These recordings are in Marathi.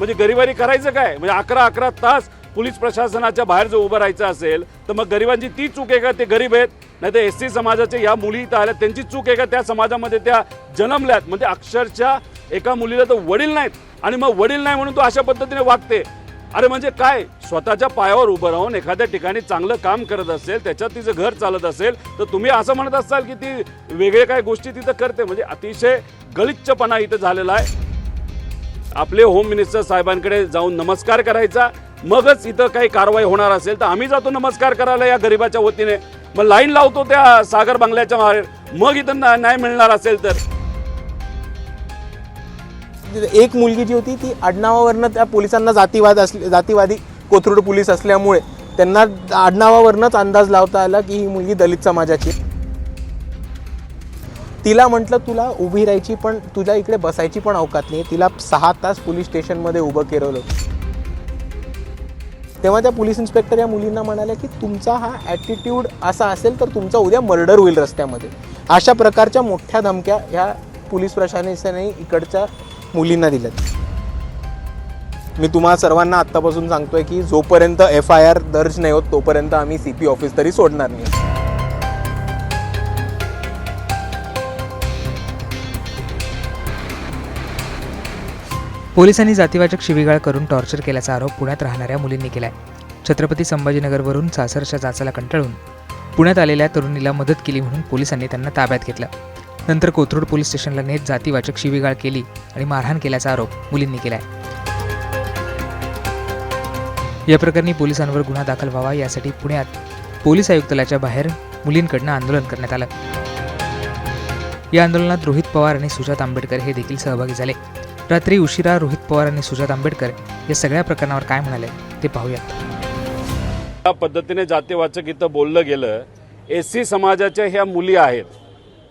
म्हणजे गरिबारी करायचं काय? म्हणजे अकरा अकरा तास पोलीस प्रशासनाच्या बाहेर जर उभं राहायचं असेल तर मग गरिबांची ती चूक आहे का? ते गरीब आहेत. नाही तर एस सी समाजाचे या मुली इथं आल्या त्यांची चूक आहे का? त्या समाजामध्ये त्या जन्मल्यात. म्हणजे अक्षरशः एका मुलीला तर वडील नाहीत. आणि मग वडील नाही म्हणून तो अशा पद्धतीने वागते. अरे म्हणजे काय? स्वतःच्या पायावर उभं राहून एखाद्या ठिकाणी चांगलं काम करत असेल त्याच्यात तिचं घर चालत असेल तर तुम्ही असं म्हणत असाल की ती वेगळे काय गोष्टी तिथं करते. म्हणजे अतिशय गलिच्छपणा इथं झालेला आहे. आपले होम मिनिस्टर साहेबांकडे जाऊन नमस्कार करायचा. मगच इथं काही कारवाई होणार असेल तर आम्ही जातो नमस्कार करायला या गरिबाच्या वतीने. मग लाईन लावतो त्या सागर बंगल्याच्या बाहेर मग इथं न्याय मिळणार असेल तर. एक मुलगी जी होती ती आडनावावरनं त्या पोलिसांना जातीवाद असले जातीवादी कोथरूड पोलीस असल्यामुळे त्यांना आडनावावरनंच अंदाज लावता आला की ही मुलगी दलित समाजाची तिला म्हटलं तुला उभी राहायची पण तुझ्या इकडे बसायची पण अवकात नाही. तिला सहा तास पोलीस स्टेशनमध्ये उभं केरवलं. तेव्हा त्या पोलीस इन्स्पेक्टर या मुलींना म्हणाल्या की तुमचा हा ॲटिट्यूड असा असेल तर तुमचा उद्या मर्डर होईल रस्त्यामध्ये. अशा प्रकारच्या मोठ्या धमक्या ह्या पोलीस प्रशासनाने इकडच्या मुलींना दिल्यात. मी तुम्हा सर्वांना आत्तापासून सांगतोय की जोपर्यंत एफ आय आर दर्ज नाही होत तोपर्यंत आम्ही सी पी ऑफिस तरी सोडणार नाही. पोलिसांनी जातीवाचक शिवीगाळ करून टॉर्चर केल्याचा आरोप पुण्यात राहणाऱ्या मुलींनी केलाय. छत्रपती संभाजीनगरवरून सासरच्या जाचाला कंटाळून पुण्यात आलेल्या तरुणीला मदत केली म्हणून पोलिसांनी त्यांना ताब्यात घेतलं. नंतर कोथरूड पोलीस स्टेशनला नेत जातीवाचक शिवीगाळ केली आणि मारहाण केल्याचा आरोप मुलींनी केलाय. या प्रकरणी पोलिसांवर गुन्हा दाखल व्हावा यासाठी पुण्यात पोलीस आयुक्तालयाच्या बाहेर मुलींकडनं आंदोलन करण्यात आलं. या आंदोलनात रोहित पवार आणि सुजात आंबेडकर हे देखील सहभागी झाले. रात्री उशिरा रोहित पवार आणि सुजात आंबेडकर या सगळ्या प्रकरणावर काय म्हणाले ते पाहूयात. या पद्धतीने जातीवाचक इथं बोललं गेलं एस सी समाजाच्या ह्या मुली आहेत.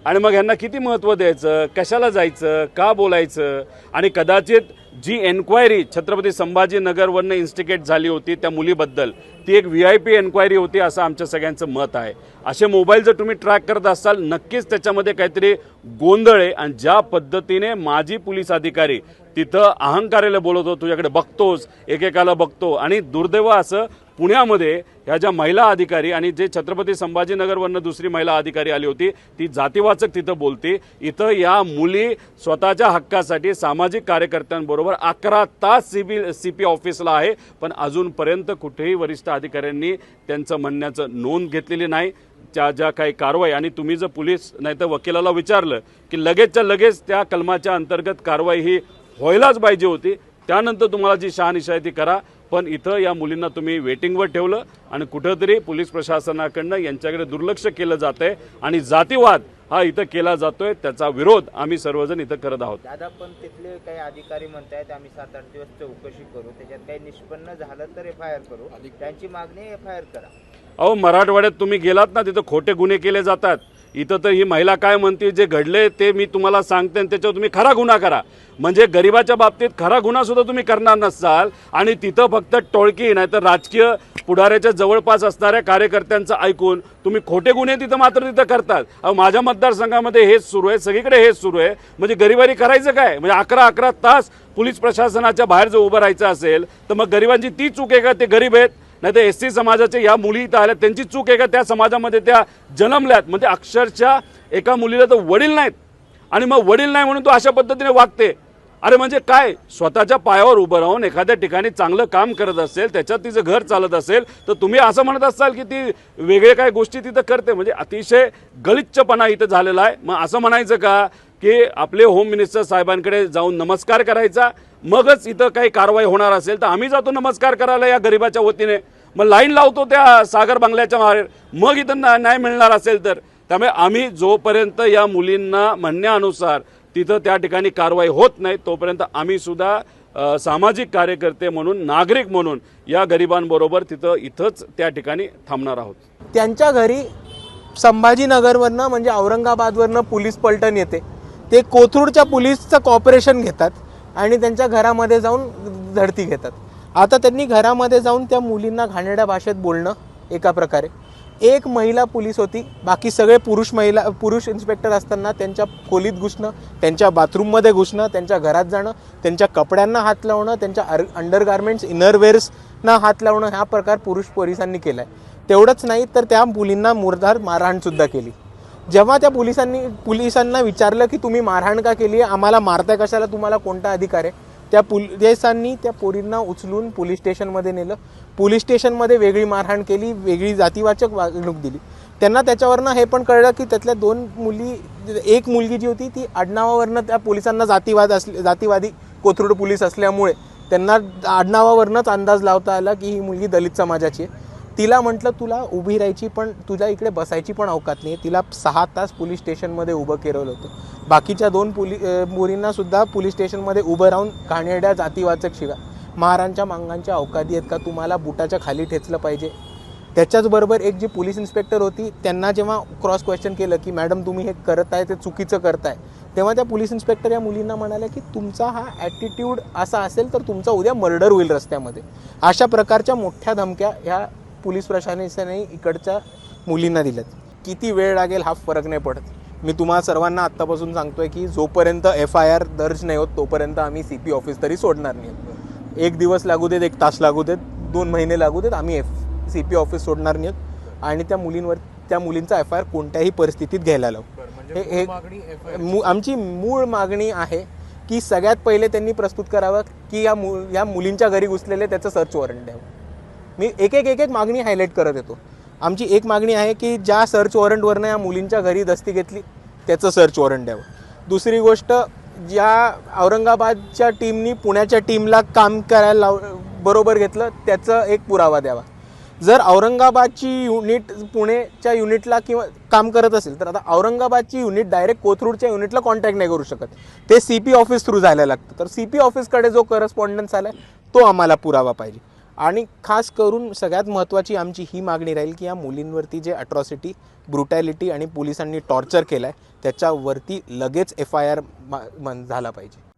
आणि मग यांना किती महत्त्व द्यायचं? कशाला जायचं? का बोलायचं? आणि कदाचित जी एन्क्वायरी छत्रपती संभाजीनगरवरनं इन्स्टिगेट झाली होती त्या मुलीबद्दल ती एक व्ही आय पी एन्क्वायरी होती असं आमच्या सगळ्यांचं मत आहे. असे मोबाईल जर तुम्ही ट्रॅक करत असाल नक्कीच त्याच्यामध्ये काहीतरी गोंधळ आहे. आणि ज्या पद्धतीने माजी पोलीस अधिकारी तिथं अहंकाराला बोलत होतो तुझ्याकडे बघतोस एकेकाला बघतो. आणि दुर्दैव असं पुण्यामध्ये ह्या ज्या महिला अधिकारी आणि जे छत्रपती संभाजीनगरवरनं दुसरी महिला अधिकारी आली होती ती जातीवाचक तिथं बोलते. इथं या मुली स्वतःच्या हक्कासाठी सामाजिक कार्यकर्त्यांबरोबर अकरा तास सी बी सी पी ऑफिसला आहे पण अजूनपर्यंत कुठेही वरिष्ठ अधिकाऱ्यांनी त्यांचं म्हणण्याचं नोंद घेतलेली नाही. त्या ज्या काही कारवाई आणि तुम्ही जर पोलीस नाही तर वकिलाला विचारलं की लगेचच्या लगेच त्या कलमाच्या अंतर्गत कारवाई ही व्हायलाच पाहिजे होती त्यानंतर तुम्हाला जी शहानिशा आहे ती करा. पण इथं या मुलींना तुम्ही वेटिंगवर ठेवलं आणि कुठंतरी पोलीस प्रशासनाकडनं यांच्याकडे दुर्लक्ष केलं जात आहे आणि जातीवाद हा इथं केला जातोय त्याचा विरोध आम्ही सर्वजण इथं करत आहोत. दादा पण तिथले काही अधिकारी म्हणतायत आम्ही सात आठ दिवस चौकशी करू त्याच्यात काही निष्पन्न झालं तर एफ आय आर करू त्यांची मागणी एफ आय आर करा. अहो मराठवाड्यात तुम्ही गेलात ना तिथं खोटे गुन्हे केले जातात. इथं तर ही महिला काय म्हणते जे घडले ते मी तुम्हाला सांगते आणि त्याच्यावर तुम्ही खरा गुन्हा करा. म्हणजे गरिबाच्या बाबतीत खरा गुन्हा सुद्धा तुम्ही करणार नसाल आणि तिथं फक्त टोळकी नाही तर राजकीय पुढाऱ्याच्या जवळपास असणाऱ्या कार्यकर्त्यांचं ऐकून तुम्ही खोटे गुन्हे तिथं मात्र तिथं करतात अहो माझ्या मतदारसंघामध्ये हेच सुरू आहे सगळीकडे हेच सुरू आहे. म्हणजे गरिबारी करायचं काय? म्हणजे अकरा अकरा तास पोलीस प्रशासनाच्या बाहेर जर उभं राहायचं असेल तर मग गरिबांची ती चूक आहे का? ते गरीब आहेत. नाही तर एस सी समाजाच्या या मुली इथं आल्या त्यांची चूक आहे का? त्या समाजामध्ये त्या जन्मल्यात. म्हणजे अक्षरशः एका मुलीला तर वडील नाहीत. आणि मग वडील नाही म्हणून तो अशा पद्धतीने वागते. अरे म्हणजे काय? स्वतःच्या पायावर उभं राहून एखाद्या ठिकाणी चांगलं काम करत असेल त्याच्यात तिचं घर चालत असेल तर तुम्ही असं म्हणत असाल की ती वेगळे काय गोष्टी तिथं करते. म्हणजे अतिशय गलिच्छपणा इथं झालेला आहे. मग असं म्हणायचं का? की आपले होम मिनिस्टर साहेबांकडे जाऊन नमस्कार करायचा. मगच इथं काही कारवाई होणार असेल तर आम्ही जातो नमस्कार करायला या गरिबाच्या वतीने. मग लाईन लावतो त्या सागर बंगल्याच्या बाहेर मग इथं ना- न्याय मिळणार असेल तर. त्यामुळे आम्ही जोपर्यंत या मुलींना म्हणण्यानुसार तिथं त्या ठिकाणी कारवाई होत नाही तोपर्यंत आम्ही सुद्धा सामाजिक कार्यकर्ते म्हणून नागरिक म्हणून या गरिबांबरोबर तिथं इथंच त्या ठिकाणी थांबणार आहोत. त्यांच्या घरी संभाजीनगरवरनं म्हणजे औरंगाबादवरनं पोलीस पलटण येते. ते कोथरूडच्या पोलीसचं कॉपरेशन घेतात आणि त्यांच्या घरामध्ये जाऊन झडती घेतात. आता त्यांनी घरामध्ये जाऊन त्या मुलींना घाणेड्या भाषेत बोलणं एका प्रकारे. एक महिला पोलीस होती बाकी सगळे पुरुष महिला पुरुष इन्स्पेक्टर असताना त्यांच्या खोलीत घुसणं त्यांच्या बाथरूममध्ये घुसणं त्यांच्या घरात जाणं त्यांच्या कपड्यांना हात लावणं त्यांच्या अर अंडरगार्मेंट्स इनरवेअर्सना हात लावणं हा प्रकार पुरुष पोलिसांनी केला आहे तेवढंच नाही तर त्या मुलींना मुरधार मारहाणसुद्धा केली. जेव्हा त्या पोलिसांनी पोलिसांना विचारलं की तुम्ही मारहाण का केली? आहे आम्हाला मारताय कशाला? तुम्हाला कोणता अधिकार आहे? त्या पोलिसांनी त्या पोरींना उचलून पोलीस स्टेशनमध्ये नेलं. पोलीस स्टेशनमध्ये वेगळी मारहाण केली वेगळी जातीवाचक वागणूक दिली. त्यांना त्याच्यावरनं हे पण कळलं की त्यातल्या दोन मुली एक मुलगी जी होती ती आडनावावरनं त्या पोलिसांना जातीवाद असले जातीवादी कोथरूड पोलीस असल्यामुळे त्यांना आडनावावरनंच अंदाज लावता आला की ही मुलगी दलित समाजाची आहे. तिला म्हटलं तुला उभी राहायची पण तुझ्या इकडे बसायची पण अवकात नाही. तिला सहा तास पोलीस स्टेशनमध्ये उभं केलं होतं. बाकीच्या दोन पोली मुलींनासुद्धा पोलीस स्टेशनमध्ये उभं राहून घाणेरड्या जातीवाचक शिव्या महारांच्या मांगांच्या अवकादी आहेत का? तुम्हाला बुटाच्या खाली ठेचलं पाहिजे. त्याच्याचबरोबर एक जी पोलीस इन्स्पेक्टर होती त्यांना जेव्हा क्रॉस क्वेश्चन केलं की मॅडम तुम्ही हे करत आहे ते चुकीचं करताय. तेव्हा त्या पोलीस इन्स्पेक्टर या मुलींना म्हणाल्या की तुमचा हा ॲटिट्यूड असा असेल तर तुमचा उद्या मर्डर होईल रस्त्यामध्ये. अशा प्रकारच्या मोठ्या धमक्या ह्या पोलीस प्रशासनाने इकडच्या मुलींना दिल्यात. किती वेळ लागेल हा फरक नाही पडत. मी तुम्हाला सर्वांना आत्तापासून सांगतोय की जोपर्यंत एफ आय आर दर्ज नाही होत तोपर्यंत आम्ही सी पी ऑफिस तरी सोडणार नाही. एक दिवस लागू देत एक तास लागू देत दोन महिने लागू देत आम्ही एफ सी पी ऑफिस सोडणार नाही आणि त्या मुलींवर त्या मुलींचा एफ आय आर कोणत्याही परिस्थितीत घ्यायला लावू. हे हे मू- आमची मूळ मागणी आहे की सगळ्यात पहिले त्यांनी प्रस्तुत करावं की या मु या मुलींच्या घरी घुसलेले त्याचं सर्च वॉरंट द्यावं. मी एक एक एक एक मागणी हायलाईट करत येतो. आमची एक मागणी आहे की ज्या सर्च वॉरंटवरनं या मुलींच्या घरी दस्ती घेतली त्याचं सर्च वॉरंट द्यावं. दुसरी गोष्ट ज्या औरंगाबादच्या टीमनी पुण्याच्या टीमला काम करायला लाव बरोबर घेतलं त्याचं एक पुरावा द्यावा. जर औरंगाबादची युनिट पुणेच्या युनिटला किंवा काम करत असेल तर आता औरंगाबादची युनिट डायरेक्ट कोथरूडच्या युनिटला कॉन्टॅक्ट नाही करू शकत. ते सी पी ऑफिस थ्रू जायला लागतं. तर सी पी ऑफिसकडे जो करस्पॉन्डन्स आला तो आम्हाला पुरावा पाहिजे. आणि खास करून सगळ्यात महत्त्वाची आमची ही मागणी राहील की या मुलींवरती जे अट्रॉसिटी ब्रुटॅलिटी आणि पोलिसांनी टॉर्चर केलं आहे त्याच्यावरती लगेच एफ आय आर झाला पाहिजे.